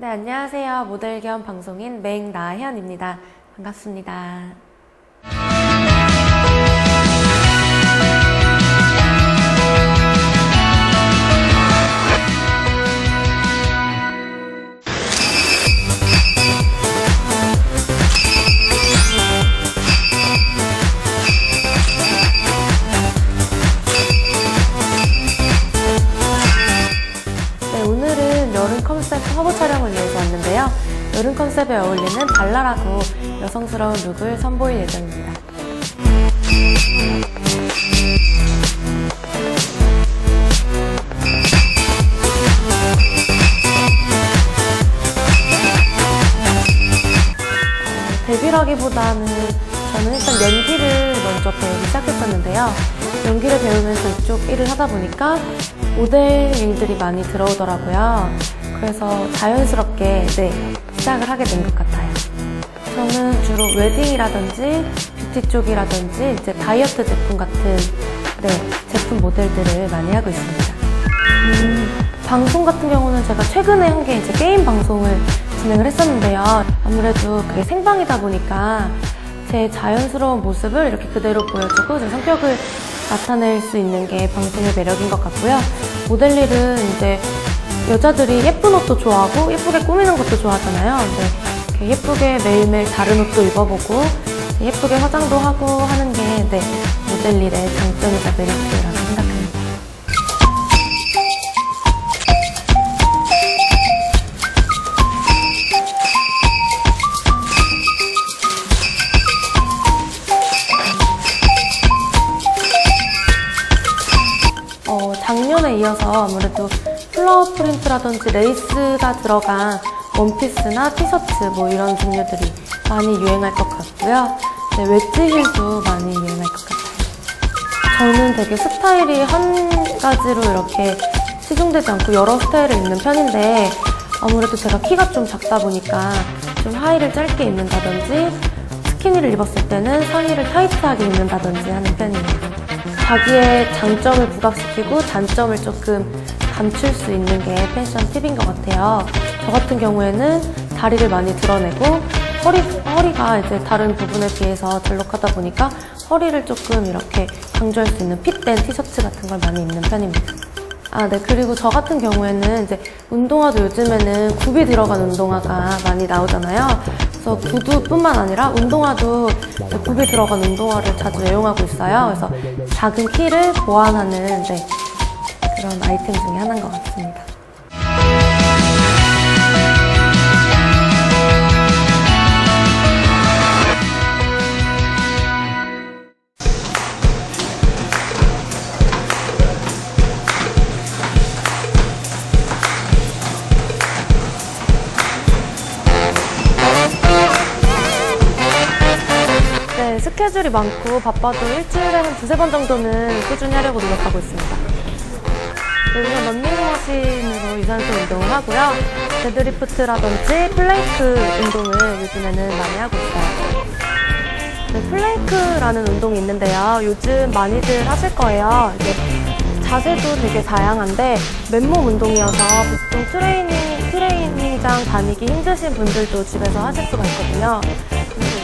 네, 안녕하세요. 모델 겸 방송인 맹나현입니다. 반갑습니다. 컨셉에 어울리는 발랄하고 여성스러운 룩을 선보일 예정입니다. 어, 데뷔라기보다는 저는 일단 연기를 먼저 배우기 시작했었는데요. 연기를 배우면서 이쪽 일을 하다 보니까 모델 일들이 많이 들어오더라고요. 그래서 자연스럽게 네, 시작을 하게 된 것 같아요. 저는 주로 웨딩이라든지 뷰티 쪽이라든지 이제 다이어트 제품 같은 네, 제품 모델들을 많이 하고 있습니다. 음, 방송 같은 경우는 제가 최근에 한 게 이제 게임 방송을 진행을 했었는데요. 아무래도 그게 생방이다 보니까 제 자연스러운 모습을 이렇게 그대로 보여주고 제 성격을 나타낼 수 있는 게 방송의 매력인 것 같고요. 모델 일은 이제 여자들이 예쁜 옷도 좋아하고 예쁘게 꾸미는 것도 좋아하잖아요. 근데 이렇게 예쁘게 매일매일 다른 옷도 입어보고 예쁘게 화장도 하고 하는 게 네, 모델 일의 장점이자 메리트라고 생각합니다. 프린트라든지 레이스가 들어간 원피스나 티셔츠 뭐 이런 종류들이 많이 유행할 것 같고요. 네, 웨지 힐도 많이 유행할 것 같아요. 저는 되게 스타일이 한 가지로 이렇게 치중되지 않고 여러 스타일을 입는 편인데 아무래도 제가 키가 좀 작다 보니까 좀 하의를 짧게 입는다든지 스키니를 입었을 때는 상의를 타이트하게 입는다든지 하는 편이에요. 자기의 장점을 부각시키고 단점을 조금 감출 수 있는 게 패션 팁인 것 같아요. 저 같은 경우에는 다리를 많이 드러내고 허리, 허리가 이제 다른 부분에 비해서 들록하다 보니까 허리를 조금 이렇게 강조할 수 있는 핏된 티셔츠 같은 걸 많이 입는 편입니다. 아, 네. 그리고 저 같은 경우에는 이제 운동화도 요즘에는 굽이 들어간 운동화가 많이 나오잖아요. 그래서 구두뿐만 아니라 운동화도 굽이 들어간 운동화를 자주 애용하고 있어요. 그래서 작은 키를 보완하는 네, 그런 아이템 중에 하나인 것 같습니다. 네, 스케줄이 많고 바빠도 일주일에 한 두세 번 정도는 꾸준히 하려고 노력하고 있습니다. 네, 우선 런닝머신으로 유산소 운동을 하고요. 데드리프트라든지 플랭크 운동을 요즘에는 많이 하고 있어요. 네, 플랭크라는 운동이 있는데요. 요즘 많이들 하실 거예요. 이제 자세도 되게 다양한데 맨몸 운동이어서 보통 트레이닝, 트레이닝장 다니기 힘드신 분들도 집에서 하실 수가 있거든요.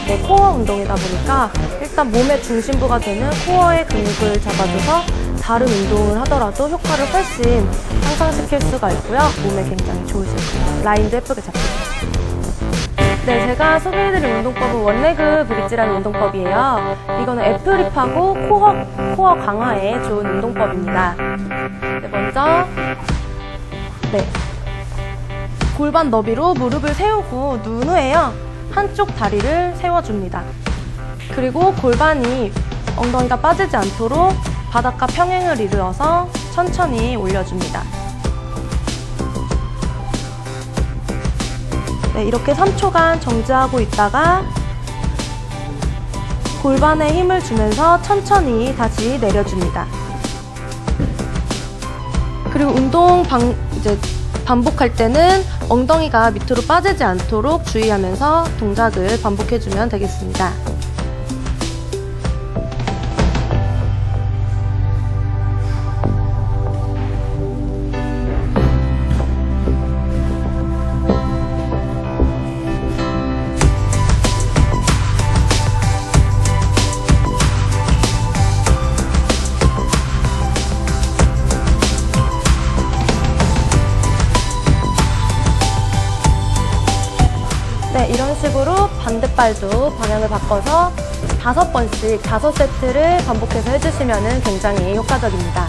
네, 코어 운동이다 보니까 일단 몸의 중심부가 되는 코어의 근육을 잡아줘서 다른 운동을 하더라도 효과를 훨씬 향상시킬 수가 있고요. 몸에 굉장히 좋으실 거예요. 라인도 예쁘게 잡히죠. 네, 제가 소개해드릴 운동법은 원레그 브릿지라는 운동법이에요. 이거는 애플립하고 코어, 코어 강화에 좋은 운동법입니다. 네, 먼저, 네. 골반 너비로 무릎을 세우고 누운 후에요. 한쪽 다리를 세워줍니다. 그리고 골반이 엉덩이가 빠지지 않도록 바닥과 평행을 이루어서 천천히 올려줍니다. 네, 이렇게 3초간 정지하고 있다가 골반에 힘을 주면서 천천히 다시 내려줍니다. 그리고 운동 방, 이제 반복할 때는 엉덩이가 밑으로 빠지지 않도록 주의하면서 동작을 반복해주면 되겠습니다. 발도 방향을 바꿔서 다섯 번씩 다섯 세트를 반복해서 해주시면 굉장히 효과적입니다.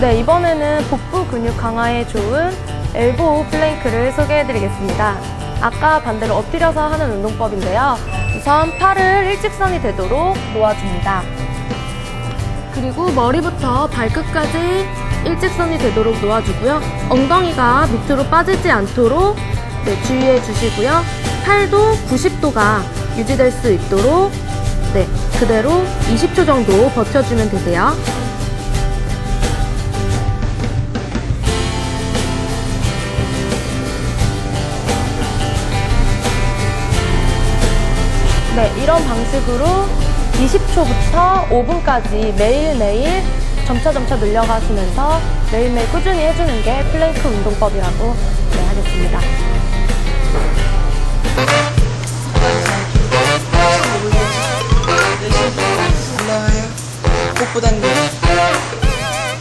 네, 이번에는 복부 근육 강화에 좋은 엘보우 플랭크를 소개해드리겠습니다. 아까 반대로 엎드려서 하는 운동법인데요. 우선 팔을 일직선이 되도록 놓아줍니다. 그리고 머리부터 발끝까지 일직선이 되도록 놓아주고요. 엉덩이가 밑으로 빠지지 않도록 네, 주의해 주시고요. 팔도 90도가 유지될 수 있도록 네, 그대로 20초 정도 버텨주면 되세요. 네, 이런 방식으로 20초부터 5분까지 매일매일 점차점차 늘려가시면서 매일매일 꾸준히 해주는 게 플랭크 운동법이라고 네, 하겠습니다. 복부 당겨.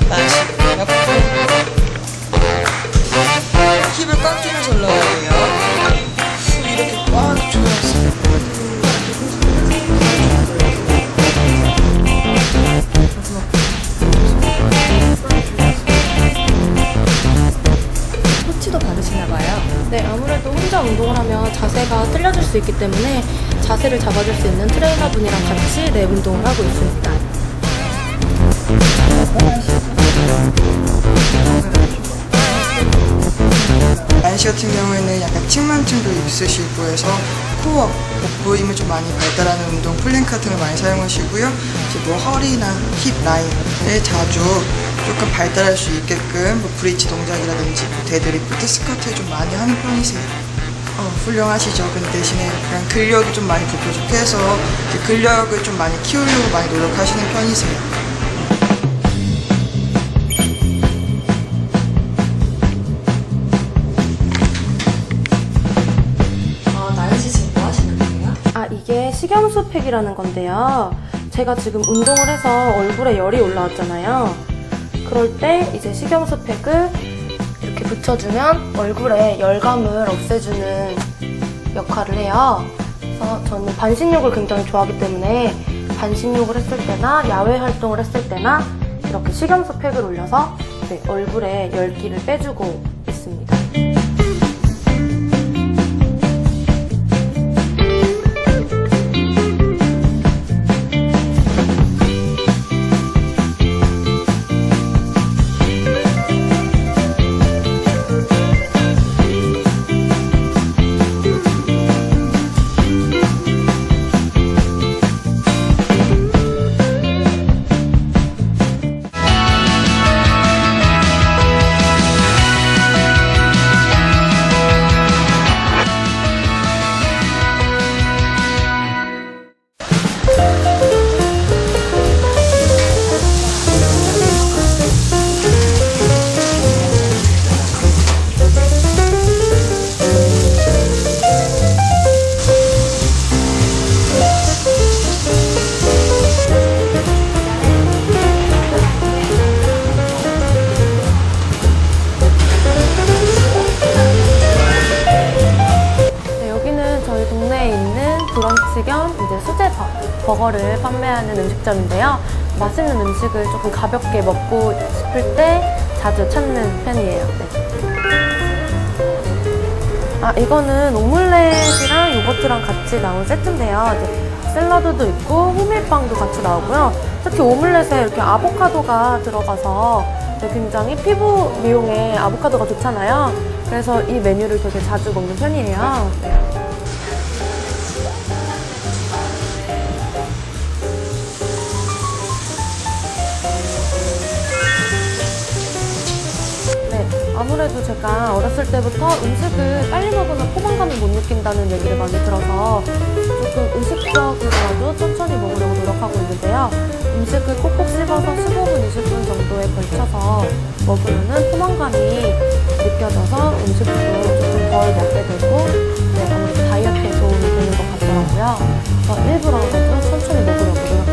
마시고 옆으로. 힙을 꽉 조여서 올라와야 돼요. 후, 이렇게 꽉 조여서. 코치도 받으시나 봐요. 네, 아무래도 혼자 운동을 하면 자세가 틀려질 수 있기 때문에 자세를 잡아줄 수 있는 트레이너분이랑 같이 네, 운동을 하고 있습니다. 만시 같은 경우에는 약간 측만증도 있으시고 해서 코어, 복부 힘을 좀 많이 발달하는 운동, 플랭크 같은 걸 많이 사용하시고요. 이제 뭐 허리나 힙 라인을 자주 조금 발달할 수 있게끔 뭐 브릿지 동작이라든지 뭐 데드리프트, 스쿼트를 좀 많이 하는 편이세요. 어, 훌륭하시죠. 근데 대신에 약간 근력이 좀 많이 부족해서 근력을 좀 많이 키우려고 많이 노력하시는 편이세요. 식염수 팩이라는 건데요. 제가 지금 운동을 해서 얼굴에 열이 올라왔잖아요. 그럴 때 이제 식염수 팩을 이렇게 붙여주면 얼굴에 열감을 없애주는 역할을 해요. 그래서 저는 반신욕을 굉장히 좋아하기 때문에 반신욕을 했을 때나 야외 활동을 했을 때나 이렇게 식염수 팩을 올려서 네, 얼굴에 열기를 빼주고 있습니다. 브런치 겸 이제 수제 버, 버거를 판매하는 음식점인데요. 맛있는 음식을 조금 가볍게 먹고 싶을 때 자주 찾는 편이에요. 네. 아, 이거는 오믈렛이랑 요거트랑 같이 나온 세트인데요. 샐러드도 있고 호밀빵도 같이 나오고요. 특히 오믈렛에 이렇게 아보카도가 들어가서 굉장히 피부 미용에 아보카도가 좋잖아요. 그래서 이 메뉴를 되게 자주 먹는 편이에요. 아무래도 제가 어렸을 때부터 음식을 빨리 먹으면 포만감을 못 느낀다는 얘기를 많이 들어서 조금 의식적으로라도 천천히 먹으려고 노력하고 있는데요. 음식을 꼭꼭 씹어서 15분, 20분 정도에 걸쳐서 먹으면 포만감이 느껴져서 음식도 조금 덜 먹게 되고 네, 아무래도 다이어트에 도움이 되는 것 같더라고요. 그래서 일부러라도 천천히 먹으려고 노력하는 편이에요.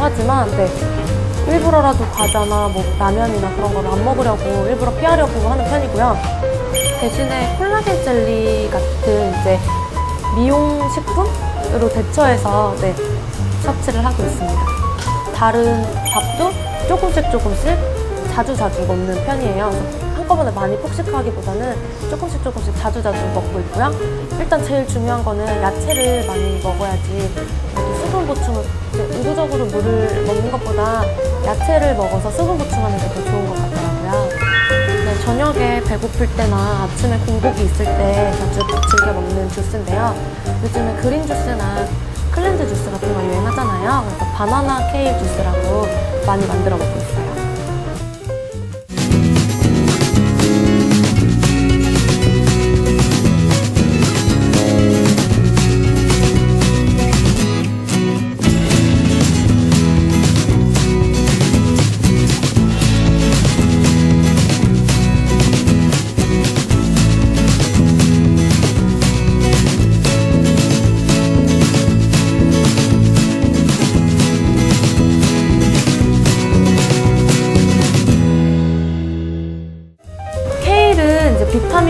안 좋아하기도 하지만 네, 일부러라도 과자나 뭐 라면이나 그런 걸 안 먹으려고 일부러 피하려고 하는 편이고요. 대신에 콜라겐 젤리 같은 이제 미용 식품으로 대처해서 네, 섭취를 하고 있습니다. 다른 밥도 조금씩 조금씩 자주 자주 먹는 편이에요. 한꺼번에 많이 폭식하기보다는 조금씩 조금씩 자주 자주 먹고 있고요. 일단 제일 중요한 거는 야채를 많이 먹어야지 수분 보충을 의도적으로 물을 먹는 것보다 야채를 먹어서 수분 보충하는 게 더 좋은 것 같더라고요. 네, 저녁에 배고플 때나 아침에 공복이 있을 때 자주 즐겨 먹는 주스인데요. 요즘에 그린 주스나 클렌즈 주스 같은 거 유행하잖아요. 그래서 바나나 케일 주스라고 많이 만들어 먹고 있어요.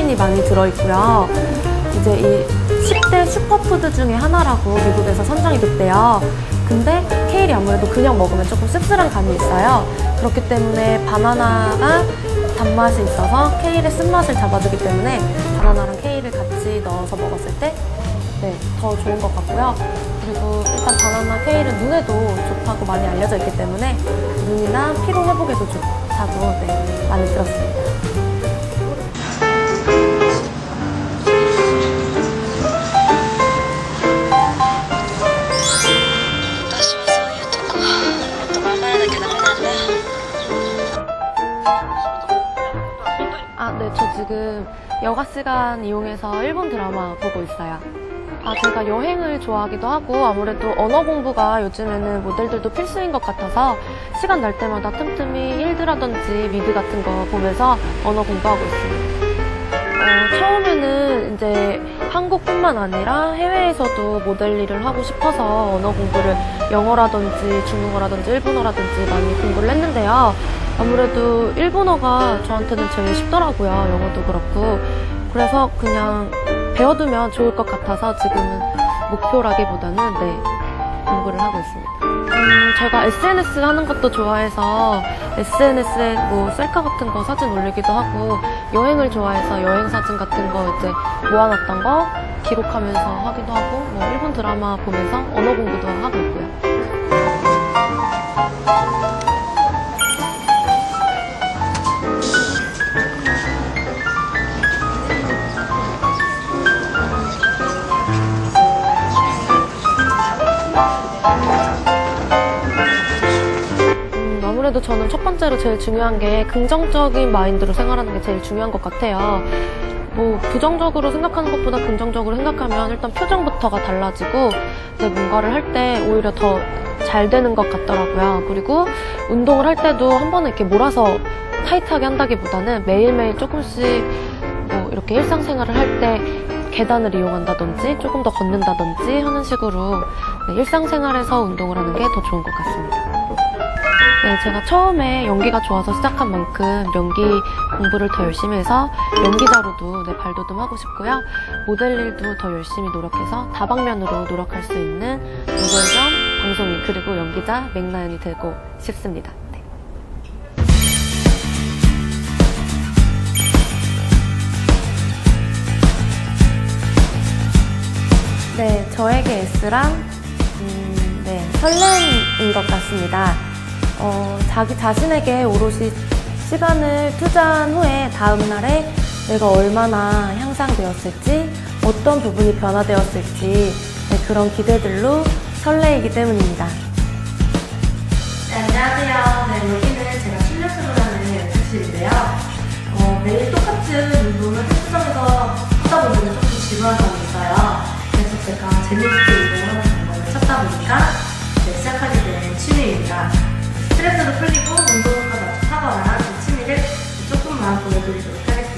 비타민이 많이 들어있고요. 이제 이 10대 슈퍼푸드 중에 하나라고 미국에서 선정이 됐대요. 근데 케일이 아무래도 그냥 먹으면 조금 씁쓸한 감이 있어요. 그렇기 때문에 바나나가 단맛이 있어서 케일의 쓴맛을 잡아주기 때문에 바나나랑 케일을 같이 넣어서 먹었을 때 네, 더 좋은 것 같고요. 그리고 일단 바나나 케일은 눈에도 좋다고 많이 알려져 있기 때문에 눈이나 피로 회복에도 좋다고 네, 많이 들었습니다. 아, 네, 저 지금 여가 시간 이용해서 일본 드라마 보고 있어요. 아, 제가 여행을 좋아하기도 하고 아무래도 언어 공부가 요즘에는 모델들도 필수인 것 같아서 시간 날 때마다 틈틈이 일드라든지 미드 같은 거 보면서 언어 공부하고 있습니다. 어, 처음에는 이제 한국뿐만 아니라 해외에서도 모델 일을 하고 싶어서 언어 공부를 영어라든지 중국어라든지 일본어라든지 많이 공부를 했는데요. 아무래도 일본어가 저한테는 제일 쉽더라고요. 영어도 그렇고. 그래서 그냥 배워두면 좋을 것 같아서 지금은 목표라기보다는 네, 공부를 하고 있습니다. 음, 제가 SNS 하는 것도 좋아해서 SNS에 뭐 셀카 같은 거 사진 올리기도 하고 여행을 좋아해서 여행 사진 같은 거 이제 모아놨던 거 기록하면서 하기도 하고 뭐 일본 드라마 보면서 언어 공부도 하고 있고요. 아무래도 저는 첫 번째로 제일 중요한 게 긍정적인 마인드로 생활하는 게 제일 중요한 것 같아요. 뭐 부정적으로 생각하는 것보다 긍정적으로 생각하면 일단 표정부터가 달라지고 이제 뭔가를 할 때 오히려 더 잘 되는 것 같더라고요. 그리고 운동을 할 때도 한 번에 이렇게 몰아서 타이트하게 한다기보다는 매일매일 조금씩 뭐 이렇게 일상생활을 할 때 계단을 이용한다든지 조금 더 걷는다든지 하는 식으로 네, 일상생활에서 운동을 하는 게 더 좋은 것 같습니다. 네, 제가 처음에 연기가 좋아서 시작한 만큼 연기 공부를 더 열심히 해서 연기자로도 네, 발돋움하고 싶고요. 모델 일도 더 열심히 노력해서 다방면으로 노력할 수 있는 모델 겸 방송인 그리고 연기자 맥나연이 되고 싶습니다. 네. 네, 저에게 S란 음, 네, 설렘인 것 같습니다. 어, 자기 자신에게 오롯이 시간을 투자한 후에 다음 날에 내가 얼마나 향상되었을지, 어떤 부분이 변화되었을지 네, 그런 기대들로 설레이기 때문입니다. 네, 안녕하세요. 네, 여기는 제가 실내 프로라는 연습실인데요. 어, 매일 똑같은 운동을 헬스장에서 하다 보면 조금 점이 있어요. 그래서 제가 재미있게 운동하는 방법을 찾다 보니까 네, 시작하게 된 취미입니다. 스트레스도 풀리고 운동 그 취미를 조금만 보여드리도록 하겠습니다.